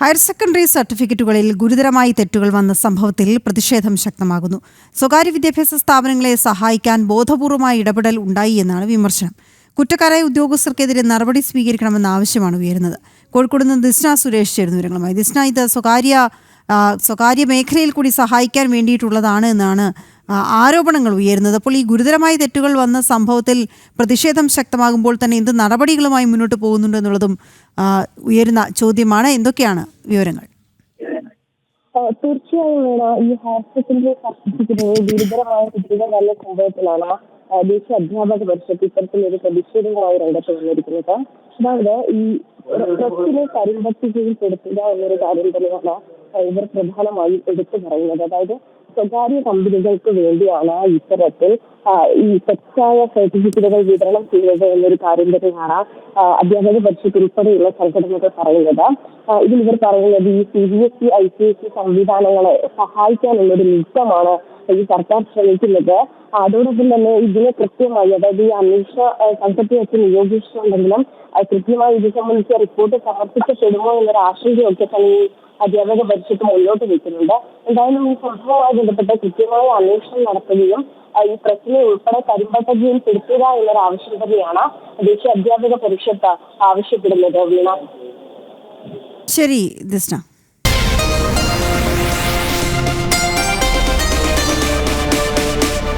Higher secondary സർട്ടിഫിക്കറ്റുകളിൽ ഗുരുതരമായി തെറ്റുകൾ വന്ന സംഭവത്തിൽ പ്രതിഷേധം ശക്തമാകുന്നു. സ്വകാര്യ വിദ്യാഭ്യാസ സ്ഥാപനങ്ങളെ സഹായിക്കാൻ ബോധപൂർവമായ ഇടപെടൽ ഉണ്ടായി എന്നാണ് വിമർശനം. കുറ്റക്കാരായ ഉദ്യോഗസ്ഥർക്കെതിരെ നടപടി സ്വീകരിക്കണമെന്ന ആവശ്യമാണ് ഉയരുന്നത്. കോഴിക്കോട് നിന്ന് ദിസ്ന സുരേഷ് ചേരുന്ന വിവരങ്ങളുമായി. ദിസ്ന ഇത് സ്വകാര്യ സ്വകാര്യ മേഖലയിൽ കൂടി സഹായിക്കാൻ വേണ്ടിയിട്ടുള്ളതാണ് എന്നാണ് ആരോപണങ്ങൾ ഉയരുന്നത്. അപ്പോൾ ഈ ഗുരുതരമായ തെറ്റുകൾ വന്ന സംഭവത്തിൽ പ്രതിഷേധം ശക്തമാകുമ്പോൾ തന്നെ എന്ത് നടപടികളുമായി മുന്നോട്ട് പോകുന്നുണ്ട് എന്നുള്ളതും ഉയരുന്ന ചോദ്യമാണ്. എന്തൊക്കെയാണ് വിവരങ്ങൾ? തീർച്ചയായും ഈ ഹയർ സെക്കൻഡറി സർട്ടിഫിക്കറ്റിന് ഗുരുതരമായ കുട്ടികൾ വന്ന സംഭവത്തിലാണ് ദേശീയ അധ്യാപക പരിഷത്ത് ഇത്തരത്തിലൊരു പ്രതിഷേധങ്ങളായി രംഗത്ത് വന്നിരിക്കുന്നത്. അതായത് ഈ പ്രസ്സിനെ പെടുത്തുക എന്നൊരു കാര്യം തന്നെയാണ് ഇവർ പ്രധാനമായും എടുത്തു പറയുന്നത്. അതായത് സ്വകാര്യ കമ്പനികൾക്ക് വേണ്ടിയാണ് ഇത്തരത്തിൽ ഈ തെറ്റായ സർട്ടിഫിക്കറ്റുകൾ വിതരണം ചെയ്യുന്നത് എന്നൊരു കാര്യം തന്നെയാണ് അധ്യാപക പരിഷത്ത് ഉൾപ്പെടെയുള്ള സംഘടനകൾ പറയുന്നത്. ഇതിൽ ഇവർ പറയുന്നത് ഈ C B S E I C S E സംവിധാനങ്ങളെ സഹായിക്കാനുള്ളൊരു നീക്കമാണ് ഈ സർക്കാർ ശ്രമിക്കുന്നത്. അതോടൊപ്പം തന്നെ ഇതിനെ കൃത്യമായി അതായത് ഈ അന്വേഷണ സംഘത്തെ വെച്ച് നിയോഗിച്ചിട്ടുണ്ടെങ്കിലും കൃത്യമായി ഇത് സംബന്ധിച്ച റിപ്പോർട്ട് സമർപ്പിക്കപ്പെടുമോ എന്നൊരു ആശങ്കയൊക്കെ തന്നെ അധ്യാപക പരിഷത്ത് മുന്നോട്ട് വെക്കുന്നുണ്ട് എന്തായാലും ഈ സംഭവവുമായി ബന്ധപ്പെട്ട് കൃത്യമായ അന്വേഷണം നടത്തുകയും ഈ പ്രശ്നം ഉൾപ്പെടെ കരിമ്പട്ടകയിൽ പെടുത്തുക എന്നൊരു ആവശ്യം തന്നെയാണ് ദേശീയ അധ്യാപക പരിഷത്ത് ആവശ്യപ്പെടുന്നത്. വീണ. ശരി ദിസ്ന.